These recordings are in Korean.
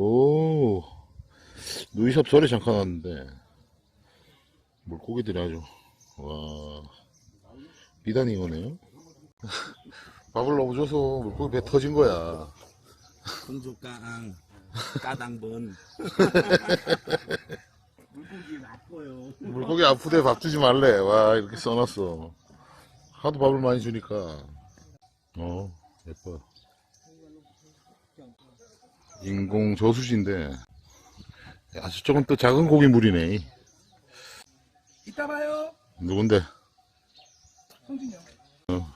오, 누이샵 절에 잠깐 왔는데, 물고기들이 아주, 와, 비단이 이거네요. 밥을 너무 줘서 물고기 배 터진 거야. 공조깡 까당번 물고기 나빠요 물고기 아프대 밥 주지 말래. 와, 이렇게 써놨어. 하도 밥을 많이 주니까. 어, 예뻐. 인공 저수지인데. 야, 저쪽은 또 작은 고기 물이네. 이따 봐요 누군데? 성진이 형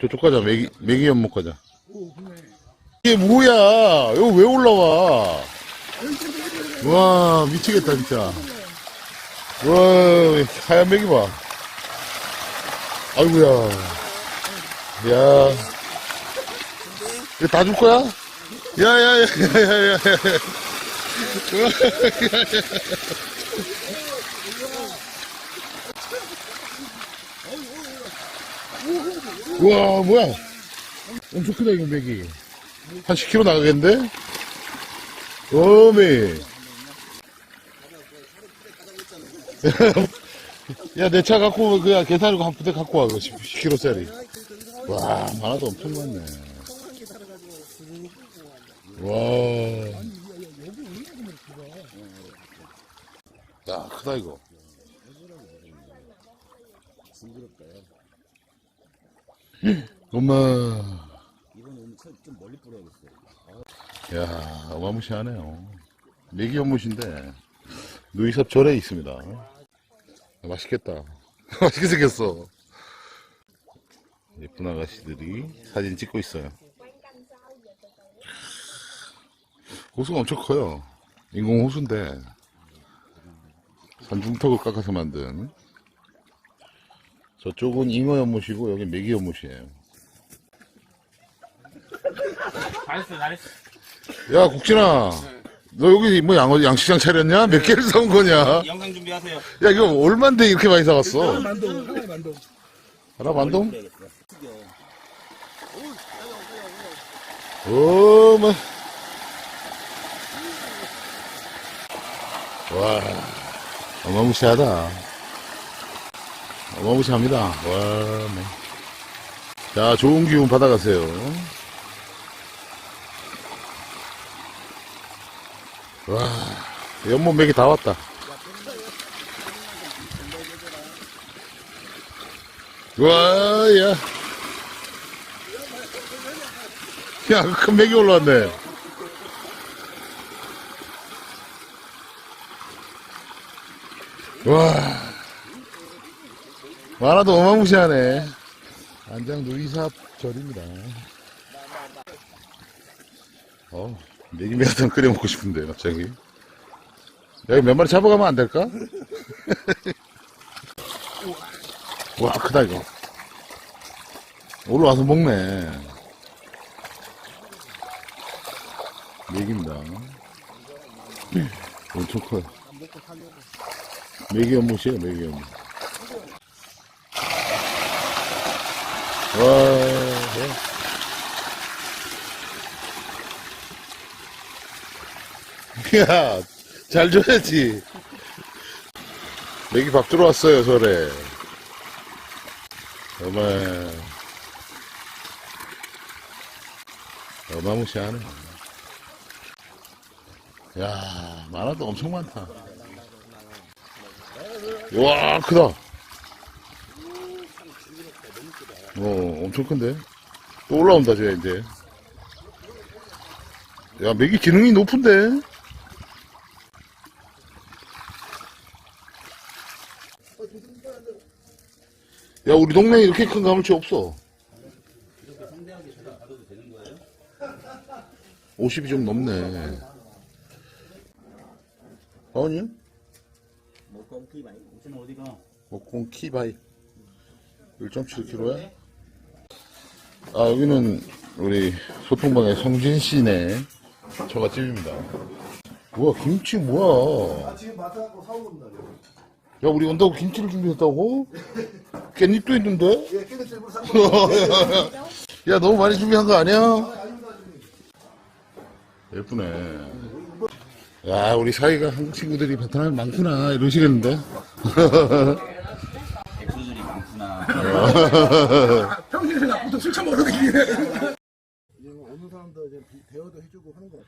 저쪽 가자. 메기, 메기 연못 가자. 이게 뭐야? 여기 왜 올라와? 와, 미치겠다, 진짜. 와, 하얀 메기 봐. 아이고야. 야. 이거 다 줄 거야? 야, 야, 야, 야, 야, 야, 야. 우와, 뭐야? 엄청 크다, 이거 맥이. 한 10kg 나가겠는데? 어메. 야, 내 차 갖고, 그냥 계산하고 한 부대 갖고 와, 그 10kg짜리. 와, 많아도 엄청 많네. 와. 야, 크다, 이거. 엄마. 이건 오늘 좀 멀리 뿌려야겠어 야, 어마무시하네요. 메기 연못인데, 누이섭 절에 있습니다. 맛있겠다. 맛있게 생겼어. 예쁜 아가씨들이 사진 찍고 있어요. 호수가 엄청 커요. 인공 호수인데, 산중턱을 깎아서 만든. 저쪽은 잉어 연못이고, 여기 메기 연못이에요. 잘했어 잘했어 야, 국진아. 너 여기 뭐 양, 양식장 차렸냐? 몇 개를 사온 거냐? 영상 준비하세요 야, 이거 얼만데 이렇게 많이 사갔어? 만동 하나에 만동 하나 만동? 어머. 와, 어마무시하다. 어마무시합니다. 와, 네. 자, 좋은 기운 받아가세요. 와, 연못 맥이 다 왔다. 와, 야. 야, 큰 맥이 올라왔네. 와. 많아도 어마무시하네. 안장 누이삽 절입니다. 어, 내기매atan 끓여 먹고 싶은데, 갑자기. 여기 몇 마리 잡아가면 안 될까? 와, 크다, 이거. 올라와서 먹네. 메기입니다. 엄청 커요. 메기 연못이에요, 메기 연못. 와, 네. 야, 잘 줘야지. 메기 밥 들어왔어요, 절에. 정말, 어마무시하네. 야, 많아도 엄청 많다. 와, 크다. 어, 엄청 큰데? 또 올라온다, 쟤, 이제. 야, 맥이 기능이 높은데? 야, 우리 동네에 이렇게 큰 가물치 없어. 50이 좀 넘네. 아니요? 먹고 키 많이 옥수는 어디가 목공 키바이 1.7kg야? 아 여기는 우리 소통방의 성진 씨네 처갓집입니다. 우와 김치 뭐야? 지금 마트 갖고 사온 겁니다. 야 우리 온다고 김치를 준비했다고? 깻잎도 있는데? 예, 깨끗이 일부러 산 겁니다. 야 너무 많이 준비한 거 아니야? 예쁘네. 야, 우리 사이가 한국 친구들이 베트남에 많구나, 이러시겠는데? 백수들이 많구나. 평소에 나부터 술 처먹어서 이기네. 어느 사람도 이제 비- 대여도 해주고 하는 것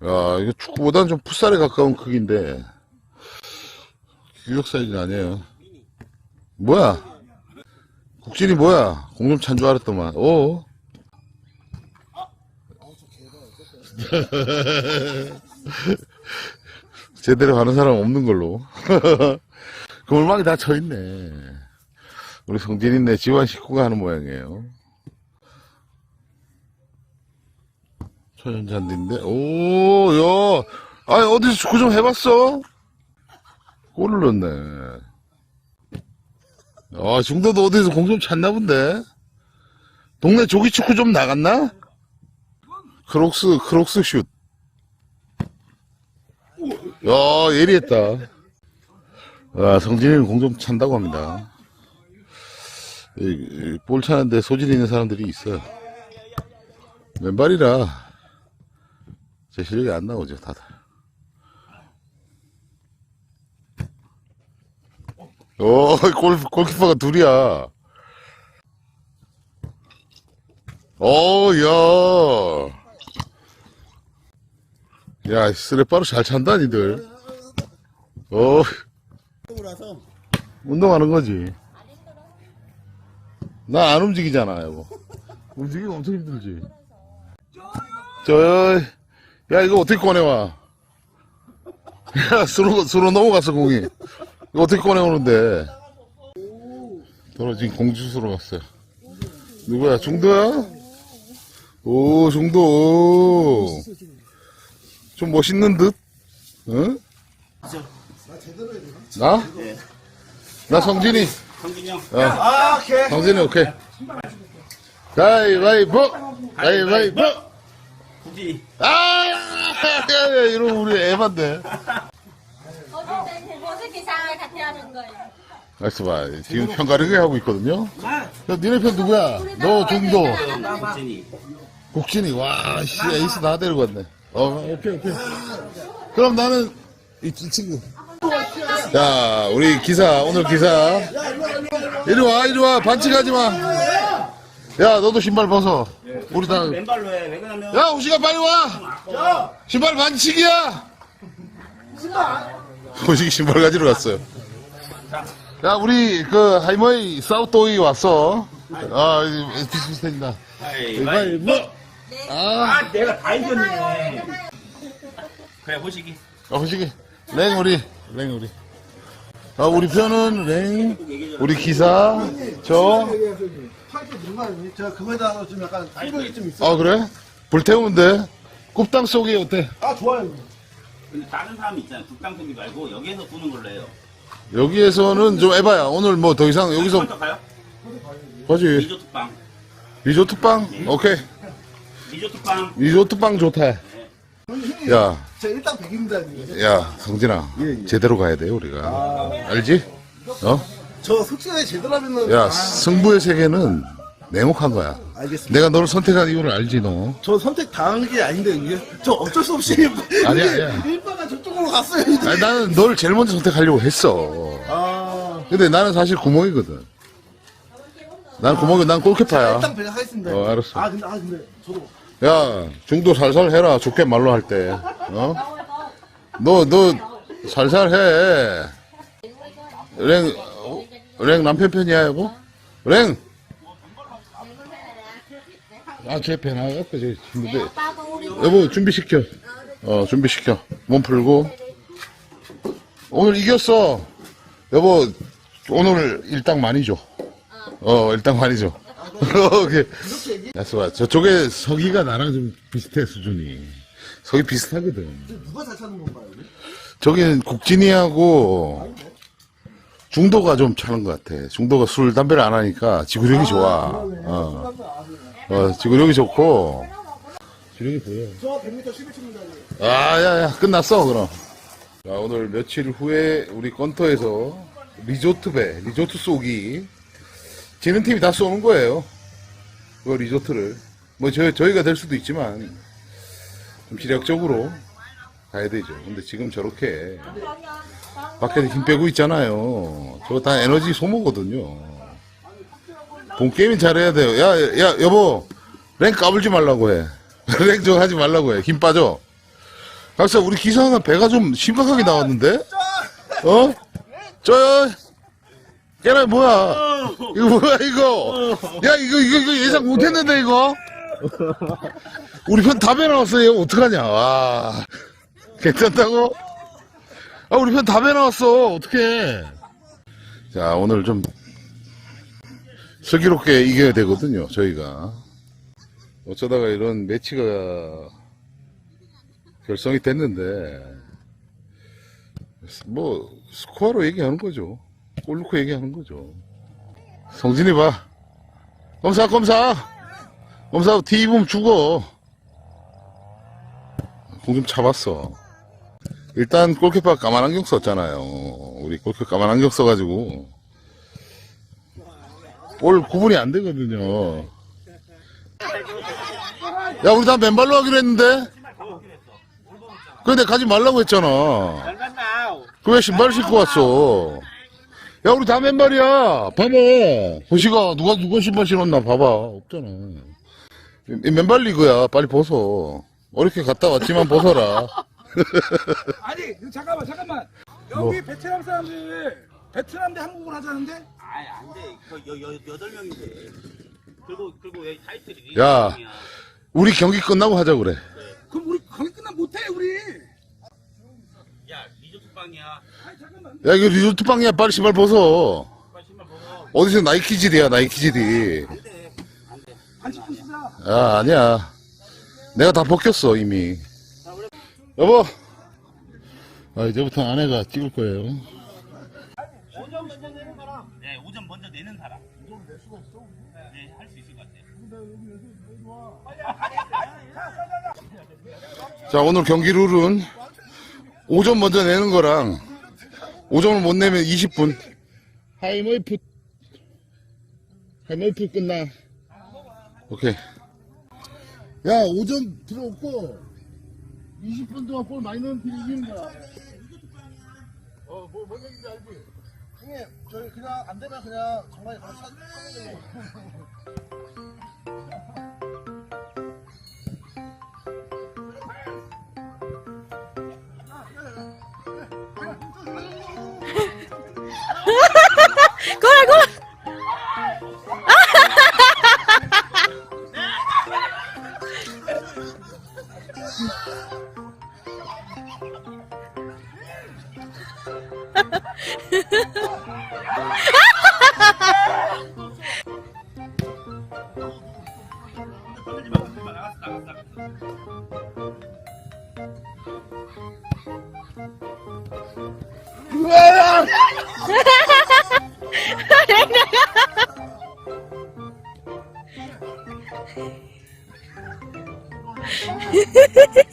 같더라고요. 야, 이거 축구보다는 좀 풋살에 가까운 크기인데, 규격 사이즈는 아니에요. 뭐야? 국진이 뭐야? 공좀 찬 줄 알았더만. 오. 제대로 하는 사람 없는 걸로. 그물망이 다 쳐있네. 우리 성진이네 지원 식구가 하는 모양이에요. 천연잔디인데, 오, 야, 아니, 어디서 축구 좀 해봤어? 골을 넣네. 아, 중도도 어디서 공좀 찼나 본데? 동네 조기 축구 좀 나갔나? 크록스, 크록스 슛. 야, 예리했다. 아, 성진이는 공 좀 찬다고 합니다. 이, 이, 볼 차는데 소질 있는 사람들이 있어요. 왼발이라 제 실력이 안 나오죠, 다들. 오, 골, 골키퍼가 둘이야. 오, 야. 야, 쓰레빠로 잘 찬다, 니들. 어, 라서 운동하는 거지. 나 안 움직이잖아, 여보. 움직이기 엄청 힘들지. 저, 야, 이거 어떻게 꺼내와? 야, 수로, 수로 넘어갔어, 공이. 이거 어떻게 꺼내오는데? 떨어진 공주수로 갔어요. 누구야, 중도야? 오, 중도. 좀 멋있는 듯? 응? 나? 네. 나 성진이. 성진이 형. 아, 오케이. 성진이 오케이. 가위바위보! 가위바위보! 국진이. 아! 야, 야, 이러면 우리 애반데. 어쨌든 대보스키 상을 같이 하는 거예요. 알았어 봐. 지금 편가르게 하고 있거든요. 야, 니네 편 누구야? 너 중도. 국진이. 국진이. 와, 씨, 에이스 다 데리고 왔네. 어, 오케이, 오케이. 그럼 나는 이, 이 친구. 자, 우리 기사, 오늘 기사. 이리 와, 이리 와. 반칙하지 마. 야, 너도 신발 벗어. 우리 다. 왼발로 해. 왜 그러냐면. 야, 호시가 빨리 와! 신발 반칙이야! 호식이 신발 가지러 갔어요. 야, 우리, 그, 하이머이 사우토이 왔어. 아, 이- 비슷비슷해진다. 가위바위보. 뭐? 아, 아, 내가 다 이겼네. 그래, 호식이. 아, 호식이. 랭, 우리. 랭, 우리. 아, 우리 편은 랭, 우리 기사, 저. 파이프 제가 그거에다가 좀 약간 충격이 좀 있어. 아, 그래? 돼. 굽당 속이 어때? 아, 좋아요. 근데 다른 사람이 있잖아요. 국당 생기 말고 여기에서 부는 걸로 해요. 여기에서는 좀 해봐야. 오늘 뭐 더 이상 여기서, 먼저 가요? 뭐지? 리조트 빵. 리조트 빵? 오케이. 리조트 빵. 리조트 빵 좋다. 야, 제가 일단 100입니다. 야, 성진아. 제대로 가야 돼, 우리가. 알지? 어? 저 솔직하게 제대로 하면은. 야, 아, 승부의 세계는 냉혹한 거야. 알겠습니다. 내가 너를 선택한 이유를 알지, 너? 저 선택 당한 게 아닌데, 이게. 저 어쩔 수 없이. 아니야, 아니야. 일바가 저쪽으로 갔어요, 이제. 아니, 나는 널 제일 먼저 선택하려고 했어. 아. 근데 나는 사실 구멍이거든. 난 구멍이, 난 골키퍼야. 일단 배가 하겠습니다. 어, 알았어. 아, 근데, 아, 근데, 저도. 야, 중도 살살 해라. 좋게 말로 할 때. 어? 너, 너, 살살 해. 랭, 어? 랭 남편 편이야, 여보? 랭! 아, 제 편, 아, 아까 저 친구들. 여보, 준비시켜. 어, 준비시켜. 몸 풀고. 오늘 이겼어. 여보, 오늘 일당 많이 줘. 어, 일당 많이 줘. 오케이. 야수 봐. 저쪽에 서기가 나랑 좀 비슷해, 수준이. 서기 비슷하거든. 누가 잘 찾는 건가요, 여기? 저기는 국진이하고 중도가 좀 차는 것 같아. 중도가 술, 담배를 안 하니까 지구력이 좋아. 어, 어, 지구력이 좋고. 지력이 보여. 저 100m 11초입니다. 아, 야, 야, 끝났어, 그럼. 자, 오늘 며칠 후에 우리 건터에서 리조트 배, 리조트 쏘기. 지는 팀이 다 쏘는 거예요. 그 리조트를. 뭐, 저, 저희가 될 수도 있지만. 좀 지략적으로 가야 되죠. 근데 지금 저렇게 밖에서 힘 빼고 있잖아요. 저거 다 에너지 소모거든요. 본 게임은 잘해야 돼요. 야, 야, 여보. 랭 까불지 말라고 해. 랭 좀 하지 말라고 해. 힘 빠져. 박사, 우리 기사는 배가 좀 심각하게 나왔는데? 어? 저, 깨라, 뭐야? 이거 뭐야, 이거? 야, 이거, 이거, 이거 예상 못 했는데, 이거? 우리 편 다 배나왔어요. 어떡하냐, 와. 괜찮다고? 아, 우리 편 다 배나왔어. 어떡해. 자, 오늘 좀 슬기롭게 이겨야 되거든요, 저희가. 어쩌다가 이런 매치가 결성이 됐는데, 뭐, 스코어로 얘기하는 거죠. 골 넣고 얘기하는 거죠. 성진이 봐. 검사, 검사! 검사, 티 입으면 죽어. 공좀 차봤어. 일단 골키퍼 까만 안경 썼잖아요. 우리 골키퍼 까만 안경 써가지고. 볼 구분이 안 되거든요. 야, 우리 다 맨발로 하기로 했는데? 근데 가지 말라고 했잖아. 그 왜 신발 신고 왔어? 야, 우리 다 맨발이야. 봐봐. 호시가 누가 누가 신발 신었나 봐봐. 없잖아. 이 맨발 리그야. 빨리 벗어. 어렵게 갔다 왔지만 벗어라. 아니 잠깐만 잠깐만 여기 베트남 사람들 베트남 대 한국을 하자는데 아이 안돼 그 여, 여, 여덟 명인데 그리고 그리고 여기 타이틀이 야. 리그이야. 우리 경기 끝나고 하자 그래. 그럼 우리 거기 끝나면 못해 우리 빵이야 야, 이거 리조트 빵이야. 빨리 신발 벗어. 빨리 신발 벗어 어디서 나이키질이야, 나이키질이. 안돼 안돼 아, 아니야. 내가 다 벗겼어, 이미. 여보! 아, 이제부터 아내가 찍을 거예요. 오전 먼저 내는 사람 네 오전 먼저 내는 사람 네 할 수 있을 것 같아 자, 오늘 경기 룰은 5점 먼저 내는 거랑 5점을 못 내면 20분. 하이머이프. 하이머이프 끝나. 오케이. 야, 5점 필요 없고 20분 동안 골 많이 넣으면 팀이 이기는 거야. 어, 뭐, 뭔 얘기인지 알지? 형님 저희 그냥 안 되면 그냥 정말 가서 사 Cố lên, Gula, gula. Wala! Ha ha ha ha!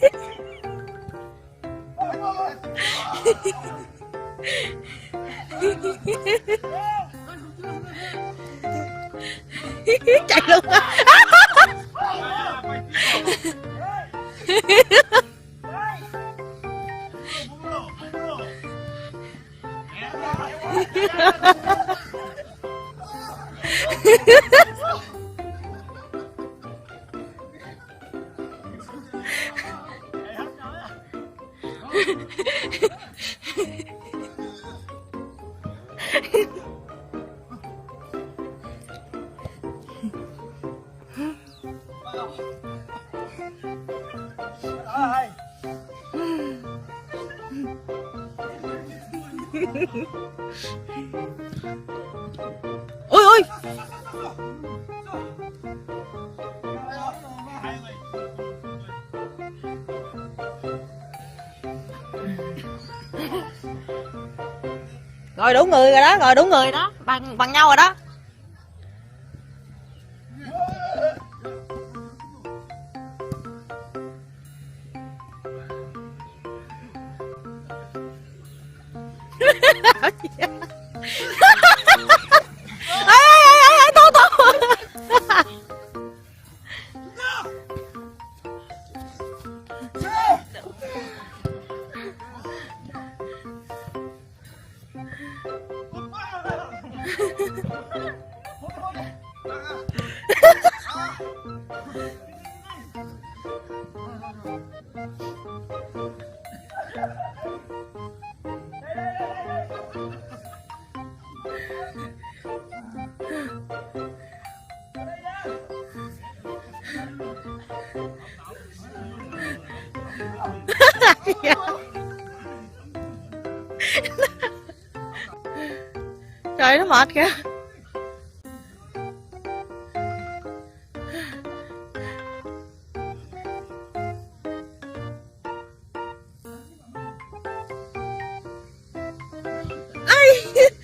Ôi ôi. Rồi đủ người rồi đó, rồi đủ người đó, bằng bằng nhau rồi đó. vodka. Are?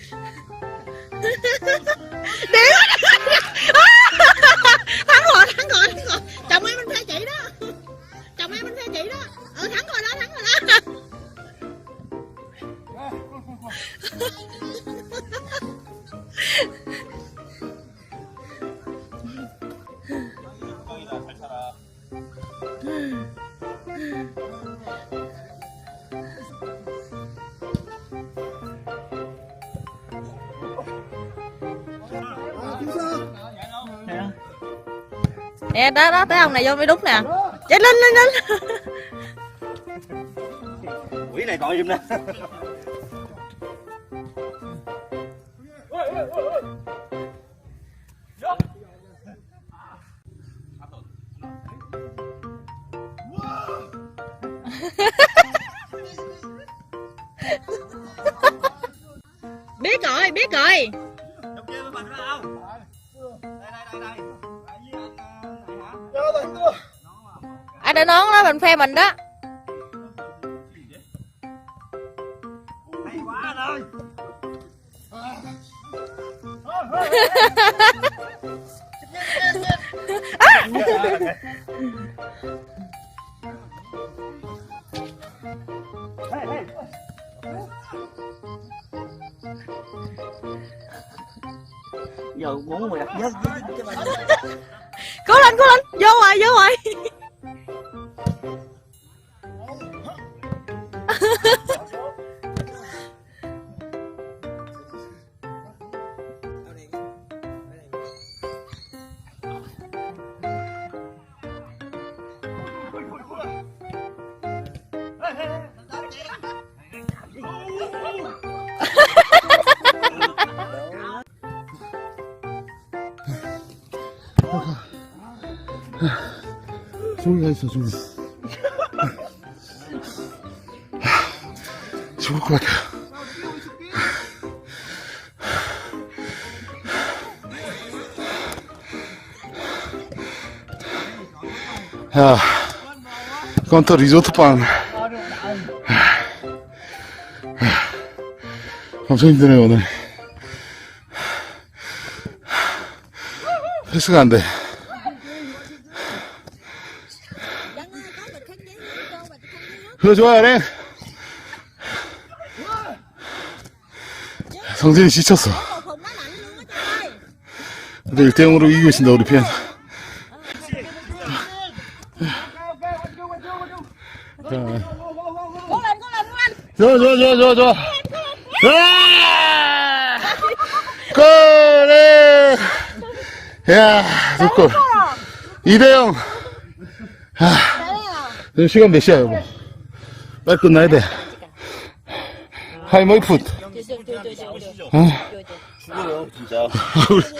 Đó đó tới ông này vô mới đúng nè. Chạy lên lên lên. Quỷ này tội giùm nè. Biết rồi biết rồi Đã nón đó mình phe mình đó. Hay quá anh ơi. giờ muốn mày đặt nhớ Cố lên cố lên. Vô rồi vô rồi 저기가 있어, 저기. 죽을 것 같아요. 야, 건터 리조트 빵. 엄청 힘드네, 오늘. 패스가 안 돼. 그거 좋아요, 랭. 성진이 지쳤어. 근데 1대0으로 이기고 있습니다, 우리 편. 좋아, 좋아, 좋아, 좋아, 좋아. 아! 골! 야, 두 골. 2대0. 아, 지금 시간 몇 시야, 여보? 빨리 끝나야 돼. 하이머이 풋. 어? 죽어요 진짜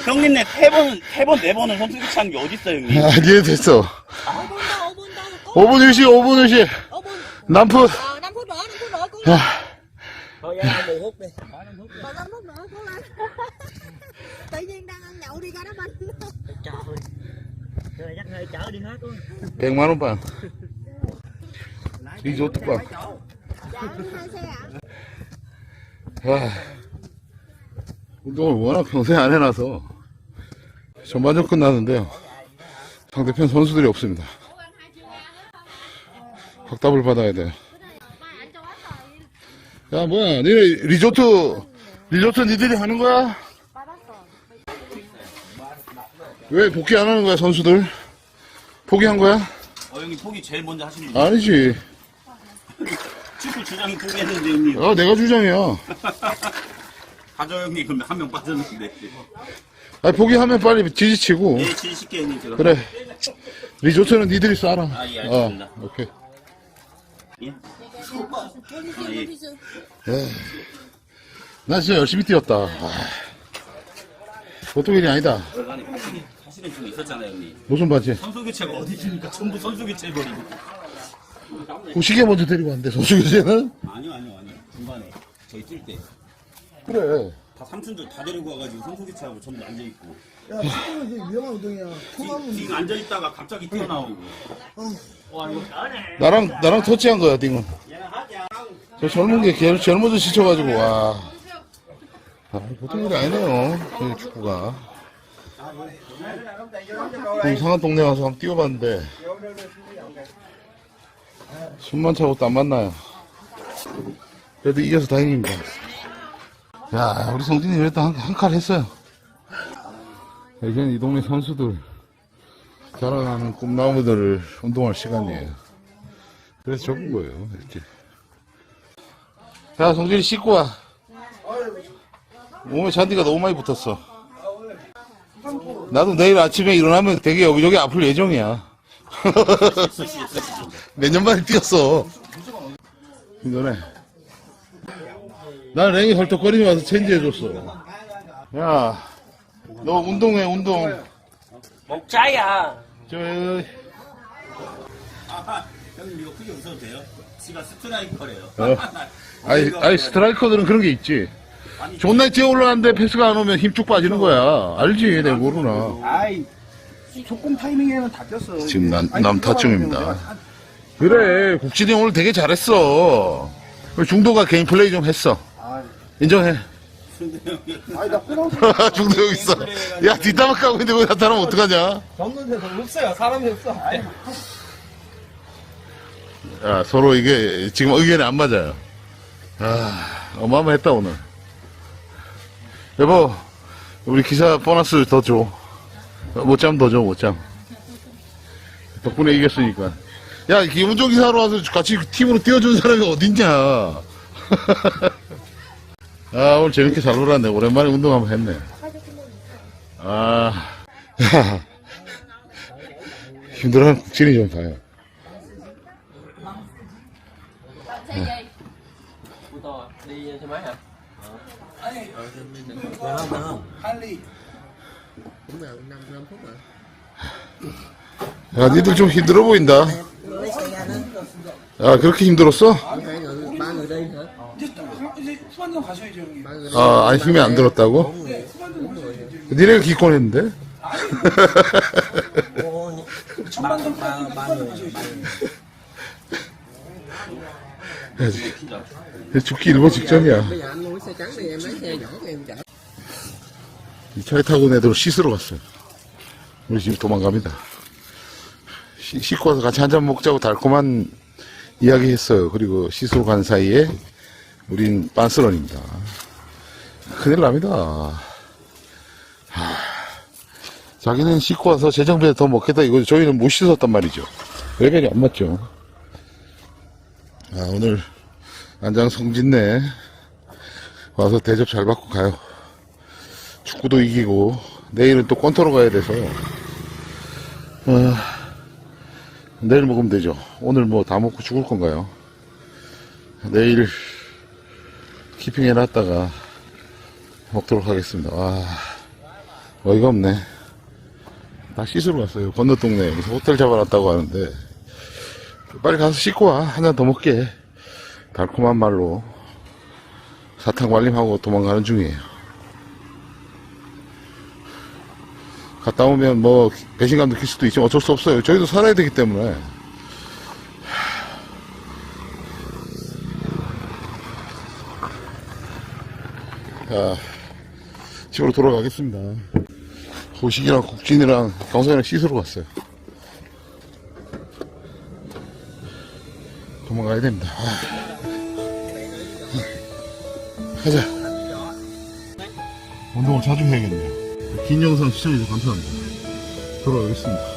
형님네 세번 세번 네 번은 선수 교체한 게 어딨어 형님 아, 니네 됐어. 5 phút 5분 nữa 5 phút đâu 휴식, 5분 휴식. 5 phút 남풋. Ờ 5 phút nữa 5 phút nữa cố lên 야, thôi ra mười phút đi Còn 5 phút nữa cố lên Tự nhiên đang ăn nhậu đi ra đó mình trời trời dắt hơi chở đi hết luôn 100만원 빵. 리조트 빵. Dạ đi hai xe ạ 아, 운동을 워낙 평소에 안 해놔서 전반전 끝나는데요. 상대편 선수들이 없습니다. 확답을 받아야 돼요. 야, 뭐야, 니네 리조트, 리조트 니들이 하는 거야? 왜 복귀 안 하는 거야, 선수들? 포기한 거야? 어 형님 포기 제일 먼저 하시는 분 아니지. 주장이 포기했는데 형님 아, 내가 주장이야. 가져 형님 그럼 한 명 빠졌는데. 아니, 포기하면 빨리 지지치고. 예, 진실게 형님 제가. 그래. 리조트는 니들이 쏴라. 아, 예, 알겠습니다. 어, 오케이. 예. 아, 예. 나 진짜 열심히 뛰었다. 아, 보통 일이 아니다. 사실이 사실은 좀 있었잖아요 형님. 무슨 바지? 선수 교체가 어디 있습니까? 전부 선수 교체 해버리고. 후시계 먼저 데리고 왔는데, 소수교제는? 아니요 아니요 아니요. 중간에 저희 뛸 때. 그래. 다 삼촌들 다 데리고 와가지고 선수 교체하고 전부 앉아 있고 야, 축구는 되게 위험한 운동이야. 통하면 띵 앉아 있다가 갑자기 뛰어나오고 나랑, 나랑 터치한 거야, 띵은. 저 젊은 게 걔 젊어서 지쳐가지고, 와. 아, 보통 일이 아니네요, 그 축구가. 그 이상한 동네 가서 한번 뛰어봤는데, 숨만 차고 땀 만나요. 그래도 이겨서 다행입니다. 야, 우리 성진이 그래도 한, 한 칼 했어요. 이제는 이 동네 선수들, 자라나는 꿈나무들을 운동할 시간이에요. 그래서 적은 거예요, 이렇게. 야, 성진이 씻고 와. 몸에 잔디가 너무 많이 붙었어. 나도 내일 아침에 일어나면 되게 여기저기 아플 예정이야. 몇 년 만에 뛰었어. 이거네. 난 랭이 헐떡거리며 와서 체인지해줬어. 야, 너 운동해, 운동. 먹자야. 저, 아 형님 이거 크게 웃어도 돼요? 지가 스트라이커래요 어. 아이, 아이, 스트라이커들은 그런 게 있지. 존나 뛰어 올라갔는데 패스가 안 오면 힘 쭉 빠지는 거야. 알지? 내가 모르나. 아이, 조금 타이밍에는 다 꼈어. 지금 남, 아니, 남타중입니다. 내가 그래, 국진이 오늘 되게 잘했어. 중도가 개인 플레이 좀 했어. 인정해. 아니, 나 끊어. 중도 여기 있어. 야, 뒷담화 까고 있는데 거기 나타나면 어떡하냐? 접는 데서 없어요. 사람이 없어. 야, 서로 이게 지금 의견이 안 맞아요. 아, 어마어마했다, 오늘. 여보, 우리 기사 보너스 더 줘. 못잠 더 줘, 못잠. 덕분에 이겼으니까. 야, 기운조 기사로 와서 같이 팀으로 뛰어준 사람이 어딨냐. 아, 오늘 재밌게 잘 놀았네. 오랜만에 운동 한번 했네. 아, 야. 힘들어하는 국진이 좀 봐요. Xe 야, 니들 좀 힘들어 보인다. 야, 그렇게 힘들었어? 이제, 가셔야죠, 형님. 아, 아니, 힘이 안 들었다고? 니네가 기권했는데? 천만. 죽기 일보 직전이야. Bây giờ anh mua cái xe trắng đi, em lấy xe nhỏ của em chở. 이 차에 타고 내들 씻으러 갔어요. 우리 집 도망갑니다. 씻- 씻고 와서 같이 한 잔 먹자고 달콤한 이야기 했어요. 그리고 씻으러 간 사이에 우린 빤스런입니다. 큰일 납니다. 하, 자기는 씻고 와서 재정비에 더 먹겠다 이거 저희는 못 씻었단 말이죠. 레벨이 안 맞죠. 아, 오늘 안장 성진네 와서 대접 잘 받고 가요. 축구도 이기고 내일은 또 꼰터로 가야 돼서 어, 내일 먹으면 되죠. 오늘 뭐 다 먹고 죽을 건가요? 내일 키핑 해 놨다가 먹도록 하겠습니다. 와 어이가 없네. 다 씻으러 갔어요. 건너 동네 여기서 호텔 잡아놨다고 하는데 빨리 가서 씻고 와. 한 잔 더 먹게. 달콤한 말로 사탕 관림하고 도망가는 중이에요. 갔다 오면 뭐 배신감 느낄 수도 있지만 어쩔 수 없어요. 저희도 살아야 되기 때문에. 자, 집으로 돌아가겠습니다. 호식이랑 국진이랑 경선이랑 씻으러 갔어요. 도망가야 됩니다. 아. 가자. 운동을 자주 해야겠네요. 긴 영상 시청해주셔서 감사합니다. 돌아가겠습니다.